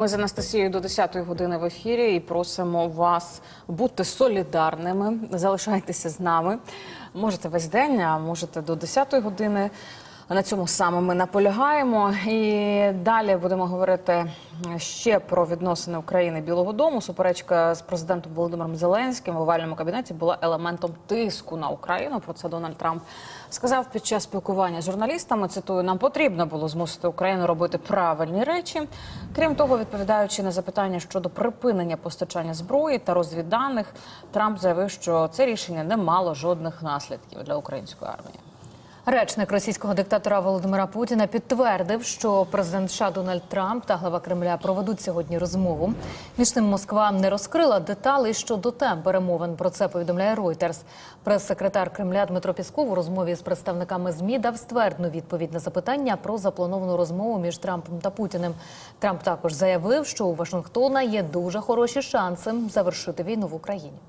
Ми з Анастасією до 10-ї години в ефірі і просимо вас бути солідарними. Залишайтеся з нами. Можете весь день, а можете до 10-ї години. На цьому саме ми наполягаємо. І далі будемо говорити ще про відносини України Білого Дому. Суперечка з президентом Володимиром Зеленським в овальному кабінеті була елементом тиску на Україну. Про це Дональд Трамп сказав під час спілкування з журналістами. Цитую, нам потрібно було змусити Україну робити правильні речі. Крім того, відповідаючи на запитання щодо припинення постачання зброї та розвідданих, Трамп заявив, що це рішення не мало жодних наслідків для української армії. Речник російського диктатора Володимира Путіна підтвердив, що президент США Дональд Трамп та глава Кремля проведуть сьогодні розмову. Між тим Москва не розкрила деталей щодо тем перемовин. Про це повідомляє Reuters. Прес-секретар Кремля Дмитро Пісков у розмові з представниками змі дав ствердну відповідь на запитання про заплановану розмову між Трампом та Путіним. Трамп також заявив, що у Вашингтона є дуже хороші шанси завершити війну в Україні.